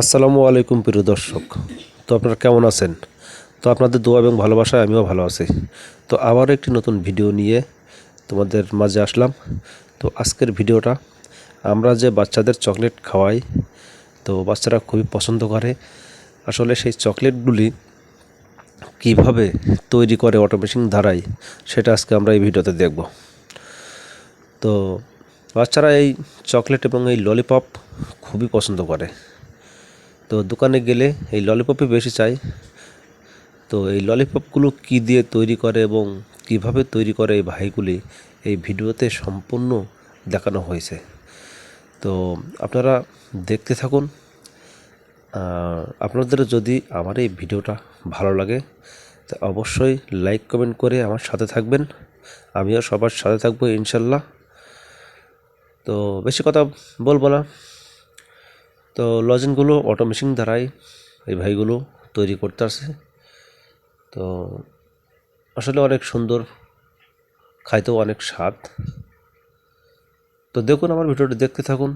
আসসালামু আলাইকুম প্রিয় দর্শক। তো আপনারা কেমন আছেন? তো আপনাদের দোয়া এবং ভালোবাসায় আমিও ভালো আছি। তো আবার একটি নতুন ভিডিও নিয়ে তোমাদের মাঝে আসলাম। তো আজকের ভিডিওটা আমরা যে বাচ্চাদের চকলেট খাওয়াই, তো বাচ্চারা খুবই পছন্দ করে। আসলে সেই চকলেটগুলি কীভাবে তৈরি করে অটোমেশন ধারায় সেটা আজকে আমরা এই ভিডিওতে দেখব। তো বাচ্চারা এই চকলেট এবং এই ললিপপ খুবই পছন্দ করে। তো দোকানে গেলে এই ললিপপই বেশি চাই। তো এই ললিপপগুলো কী দিয়ে তৈরি করে এবং কীভাবে তৈরি করে এই ভাইগুলি, এই ভিডিওতে সম্পূর্ণ দেখানো হয়েছে। তো আপনারা দেখতে থাকুন। আপনাদের যদি আমার এই ভিডিওটা ভালো লাগে, তো অবশ্যই লাইক কমেন্ট করে আমার সাথে থাকবেন। আমিও সবার সাথে থাকব ইনশাল্লাহ। তো বেশি কথা বলব না। তো লজেনগুলো অটোমেশন দ্বারাই এই ভাইগুলো তৈরি করতে আসে। তো আসলে অনেক সুন্দর, খাইতেও অনেক স্বাদ। তো দেখুন আমার ভিডিওটি, দেখতে থাকুন।